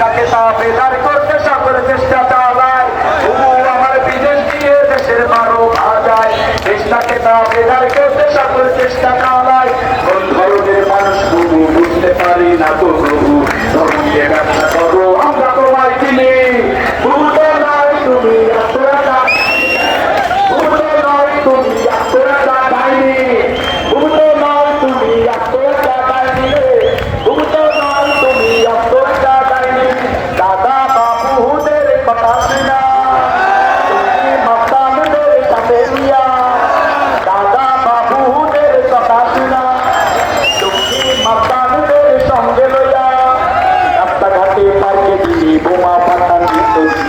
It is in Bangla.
তাকে তা বেদার করতে সকলে চেষ্টা চালায়। বিদেশ দিয়ে দেশের মারো ভাজায়। চেষ্টাকে তা বেদার করতে সকল চেষ্টা চালায়। কোন ধরনের মানুষ বুঝতে পারি না তো প্রভু। Ibu maafkan itu